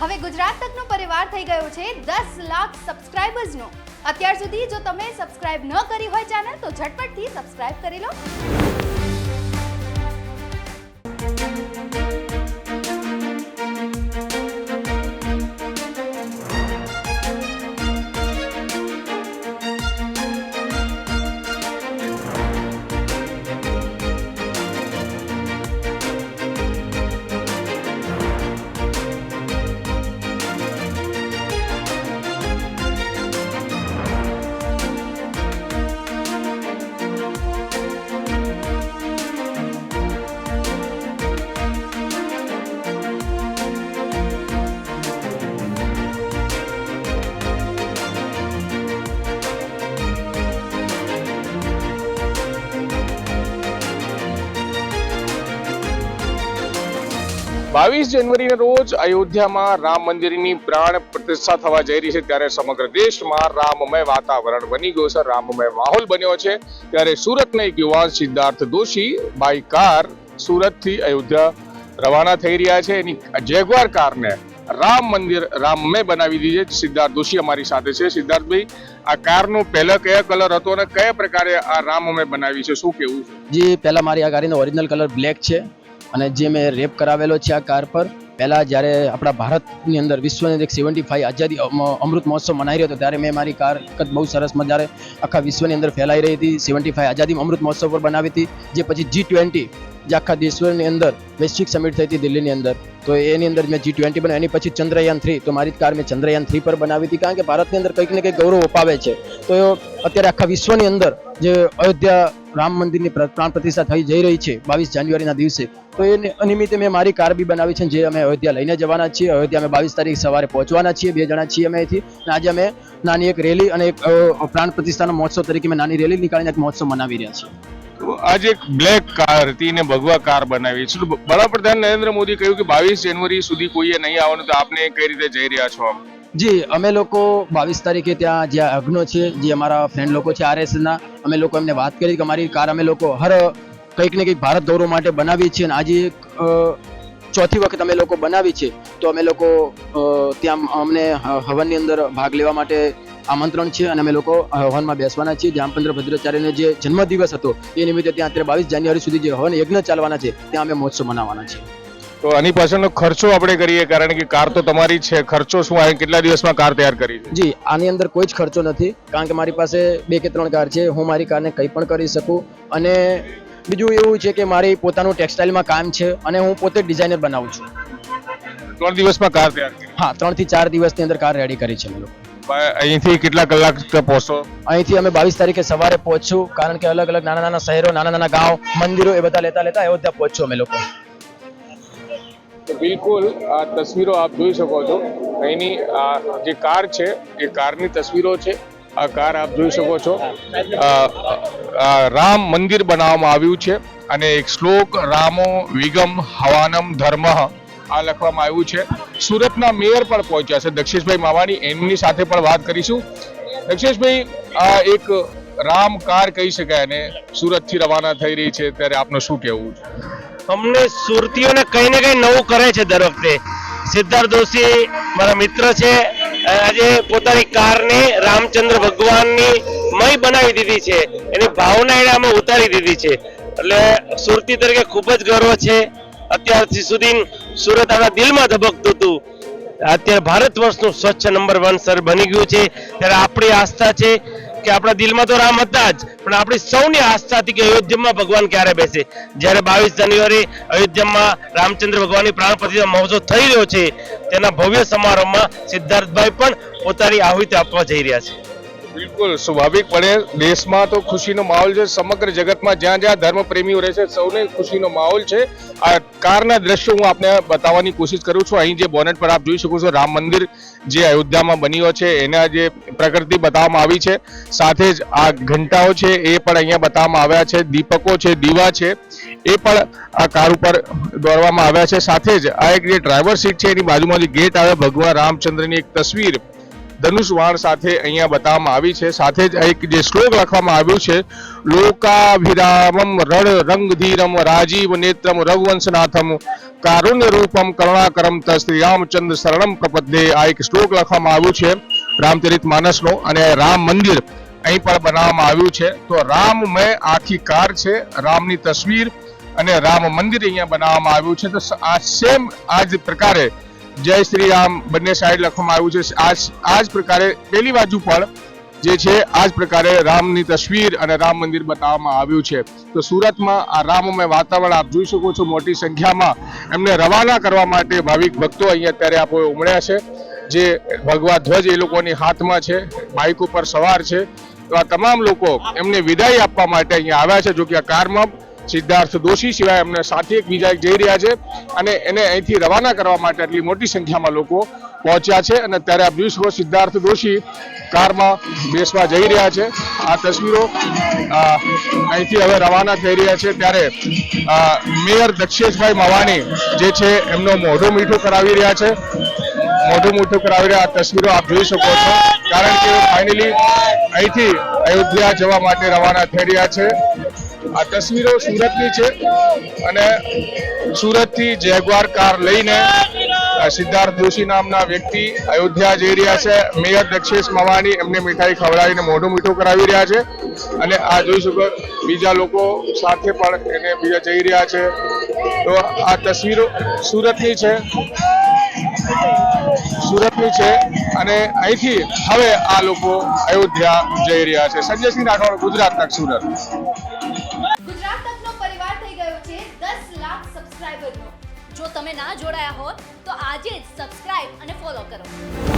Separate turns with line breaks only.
હવે ગુજરાત તકનો પરિવાર થઈ ગયો છે દસ લાખ સબસ્ક્રાઇબર્સનો અત્યાર સુધી જો તમે સબસ્ક્રાઇબ ન કરી હોય ચેનલ તો ઝટપટથી સબસ્ક્રાઇબ કરી લો.
બાવીસ જાન્યુઆરીના રોજ અયોધ્યામાં રામ મંદિરની પ્રાણ પ્રતિષ્ઠા થવા જઈ રહી છે ત્યારે સમગ્ર દેશમાં રામમય વાતાવરણ બની ગયું છે. રામમય માહોલ બન્યો છે ત્યારે સુરતના એક યુવાન સિદ્ધાર્થ દોશી બાય કાર સુરતથી અયોધ્યા રવાના થઈ રહ્યા છે. એની જેગવાર કારને રામ મંદિર રામમય બનાવી દીધી છે. સિદ્ધાર્થ દોશી અમારી સાથે છે. સિદ્ધાર્થભાઈ, આ કારનો પહેલા કયા કલર હતો અને કયા પ્રકારે આ રામમય બનાવી છે? શું કેવું છે?
જે, પહેલાં મારી આ ગાડીનો ઓરિજિનલ કલર બ્લેક છે. અને જે મેં રેપ કરાવેલો છે આ કાર પર, પહેલાં જ્યારે આપણા ભારતની અંદર વિશ્વની અંદર સેવન્ટી ફાઈવ આઝાદી અમ- અમૃત મહોત્સવ મનાઈ રહ્યો હતો, ત્યારે મેં મારી કાર બહુ સરસ મજારે આખા વિશ્વની અંદર ફેલાઈ રહી હતી. સેવન્ટી ફાઈવ આઝાદી અમૃત મહોત્સવ પર બનાવી હતી, જે પછી જી ટ્વેન્ટી જે આખા દેશની અંદર વૈશ્વિક સમિટ થઈ હતી દિલ્હીની અંદર. તો એની અંદર મેં જી ટ્વેન્ટી બનાવી એની પછી ચંદ્રયાન થ્રી તો મારી કાર મેં ચંદ્રયાન થ્રી પર બનાવી હતી, કારણ કે ભારતની અંદર કંઈક ને કંઈક ગૌરવ અપાવે છે. તો અત્યારે આખા વિશ્વની અંદર જે અયોધ્યા રામ મંદિરની પ્ર- પ્રાણ પ્રતિષ્ઠા થઈ જઈ રહી છે બાવીસ જાન્યુઆરીના દિવસે. તો એ નિમિત્તે મેં મારી કાર બી બનાવી છે જે અમે અયોધ્યા લઈને જવાના છીએ. અયોધ્યા અમે બાવીસ તારીખ સવારે પહોંચવાના છીએ, બે જણા છીએ અમે અહીંથી. આજે અમે નાની એક રેલી અને એક પ્રાણ પ્રતિષ્ઠાનો મહોત્સવ તરીકે મેં નાની રેલી નીકાળીને એક મહોત્સવ મનાવી રહ્યા છીએ.
આજે એક બ્લેક કાર હતી ને ભગવા કાર બનાવી છે. વડાપ્રધાન નરેન્દ્ર મોદી કહ્યું કે બાવીસ જાન્યુઆરી સુધી કોઈએ નહીં આવવાનું તો આપને કઈ રીતે જઈ રહ્યા છો આપ
જી, અમે લોકો બાવીસ તારીખે ત્યાં જ્યાં અગ્નો છે, જે અમારા ફ્રેન્ડ લોકો છે આરએસના અમે લોકો એમને વાત કરી કે અમારી કાર અમે લોકો હર કંઈક ને કંઈક ભારત ગૌરવ માટે બનાવીએ છીએ અને આજે ચોથી વખત અમે લોકો બનાવી છે તો અમે લોકો ત્યાં અમને હવનની અંદર ભાગ લેવા માટે આમંત્રણ છે અને અમે લોકો હવનમાં બેસવાના છીએ. જામપંદ્ર ભદ્રાચાર્યનો જે જન્મદિવસ હતો, એ નિમિત્તે ત્યાં અત્યારે બાવીસ જાન્યુઆરી સુધી જે હવન યજ્ઞ ચાલવાના છે, ત્યાં અમે મહોત્સવ મનાવવાના છીએ.
તો આની પાછળનો ખર્ચો આપણે કરીએ કારણ કે કાર તો તમારી છે. ખર્ચો શું? આવે કેટલા દિવસમાં કાર તૈયાર કરી છે?
જી આની અંદર કોઈ જ ખર્ચો નથી કારણ કે મારી પાસે બે કે ત્રણ કાર છે. હું મારી કારને કંઈ પણ કરી શકું. અને બીજું એવું છે કે મારી પોતાનું ટેક્સટાઇલમાં કામ છે અને હું પોતે ડિઝાઇનર બનાવું છું.
ત્રણ દિવસમાં કાર તૈયાર કરી.
હા ત્રણથી ચાર દિવસની અંદર કાર રેડી કરી છે
અહીંથી કેટલા કલાક પહોંચો
અહીંથી અમે બાવીસ તારીખે સવારે પહોંચશું કારણ કે અલગ અલગ નાના નાના શહેરો નાના નાના ગાંવ મંદિરો એ બધા લેતા લેતા અયોધ્યા પહોંચશું અમે લોકો.
બિલકુલ આ તસવીરો આપ જોઈ શકો છો. અહીંની આ જે કાર છે, એ કારની તસવીરો છે. આ કાર આપ જોઈ શકો છો. રામ મંદિર બનાવવામાં આવ્યું છે અને એક શ્લોક, રામો વિગમ હવાનમ ધર્મ આ લખવામાં આવ્યું છે. સુરતના મેયર પણ પહોંચ્યા છે. દક્ષેશભાઈ માવાણી, એમની સાથે પણ વાત કરીશું. દક્ષેશભાઈ, આ એક રામ કાર કહી શકાય અને સુરતથી રવાના થઈ રહી છે. ત્યારે આપનું શું કહેવું છે?
અમને સુરતીઓને કઈ ને કઈ નવું કરે છે દર વખતે. સિદ્ધાર્થ દોશી મારા મિત્ર છે. આજે પોતાની કારને રામચંદ્ર ભગવાનની મય બનાવી દીધી છે. એની ભાવના એને અમે ઉતારી દીધી છે. એટલે સુરતી તરીકે ખૂબ જ ગર્વ છે. અત્યારથી સુધી સુરત આપણા દિલમાં ધબકતું હતું. અત્યારે ભારત વર્ષનું સ્વચ્છ નંબર વન સર બની ગયું છે. ત્યારે આપણી આસ્થા છે કે આપણા દિલમાં તો રામ હતા જ, પણ આપણી સૌની આસ્થા હતી કે અયોધ્યામાં ભગવાન ક્યારે બેસે? જ્યારે બાવીસ જાન્યુઆરી અયોધ્યામાં રામચંદ્ર ભગવાનની પ્રાણ પ્રતિષ્ઠા મહોત્સવ થઈ રહ્યો છે, તેના ભવ્ય સમારોહમાં સિદ્ધાર્થભાઈ પણ પોતાની આહુતિ આપવા જઈ રહ્યા છે.
બિલકુલ સ્વાભાવિકપણે દેશમાં તો ખુશીનો માહોલ છે. સમગ્ર જગતમાં જ્યાં જ્યાં ધર્મપ્રેમીઓ રહે છે સૌને ખુશીનો માહોલ છે. આ કારના દ્રશ્યો હું આપને બતાવવાની કોશિશ કરું છું. અહીં જે બોનેટ પર આપ જોઈ શકો છો, રામ મંદિર જે અયોધ્યામાં બન્યો છે, એના જે પ્રકૃતિ બતાવવામાં આવી છે. સાથે જ આ ઘંટાઓ છે, એ પણ અહીંયા બતાવવામાં આવ્યા છે. દીપકો છે, દીવા છે, એ પણ આ કાર ઉપર દોરવામાં આવ્યા છે. સાથે જ આ એક જે ડ્રાઈવર સીટ છે, એની બાજુમાં જે ગેટ આવે ભગવાન રામચંદ્રની એક તસવીર ધનુષ વાણ સાથે અહીંયા બતાવવામાં આવી છે. સાથે જ એક જે શ્લોક લખવામાં આવ્યું છે, લોકાભિરામમ રણ રંગધીરમ રાજીવ નેત્રમ રઘુવંશનાથમ કારુણ્ય રૂપમ કરુણાકરમ તસ્ત્રી રામચંદ્ર શરણમ પ્રપદ્ધે આ એક શ્લોક લખવામાં આવ્યું છે, રામચરિત માનસનો, અને રામ મંદિર અહીં પણ બનાવવામાં આવ્યું છે. તો રામમય આખી કાર છે, રામની તસવીર અને રામ મંદિર અહીંયા બનાવવામાં આવ્યું છે. તો આ સેમ આ જ પ્રકારે જય શ્રી રામ, બંને સાઈડ લખવામાં આવ્યું છે. આ જ- પ્રકારે પેલી બાજુ પણ જે છે આ જ પ્રકારે રામની તસવીર અને રામ મંદિર બતાવવામાં આવ્યું છે. તો સુરતમાં આ રામમય વાતાવરણ આપ જોઈ શકો છો, મોટી સંખ્યામાં એમને રવાના કરવા માટે ભાવિક ભક્તો અહીંયા અત્યારે આપો ઉમળ્યા છે. જે ભગવા ધ્વજ એ લોકોની હાથમાં છે બાઇક ઉપર સવાર છે. તો આ તમામ લોકો એમને વિદાય આપવા માટે અહીંયા આવ્યા છે, જો કે આ કારમાં સિદ્ધાર્થ દોશી સિવાય એમને સાથે એક બીજા જઈ રહ્યા છે અને એને અહીંથી રવાના કરવા માટે આટલી મોટી સંખ્યામાં લોકો પહોંચ્યા છે અને ત્યારે આપ જોઈ સિદ્ધાર્થ દોશી કારમાં બેસવા જઈ રહ્યા છે. આ તસવીરો અહીંથી હવે રવાના થઈ રહ્યા છે. ત્યારે મેયર દક્ષેશભાઈ મવાણી જે છે એમનો મોઢું મીઠું કરાવી રહ્યા છે. મોઢું મોઢું કરાવી રહ્યા, આ તસવીરો આપ જોઈ શકો છો. કારણ કે ફાઇનલી અહીંથી અયોધ્યા જવા માટે રવાના થઈ રહ્યા છે. આ તસવીરો સુરતની છે અને સુરતથી જેગવાર કાર લઈને સિદ્ધાર્થ જોશી નામના વ્યક્તિ અયોધ્યા જઈ રહ્યા છે. મેયર દક્ષેશ મવાણી એમને મીઠાઈ ખવડાવીને મોઢું મીઠું કરાવી રહ્યા છે. અને આ જોઈ શકો બીજા લોકો સાથે પણ એને બીજા જઈ રહ્યા છે. તો આ તસવીરો સુરતની છે. સુરતની છે અને અહીંથી હવે આ લોકો અયોધ્યા જઈ રહ્યા છે. સંજયસિંહ રાઠોડ ગુજરાતના સુરત.
તમે ના જોડાયા હો તો આજે જ સબસ્ક્રાઇબ અને ફોલો કરો.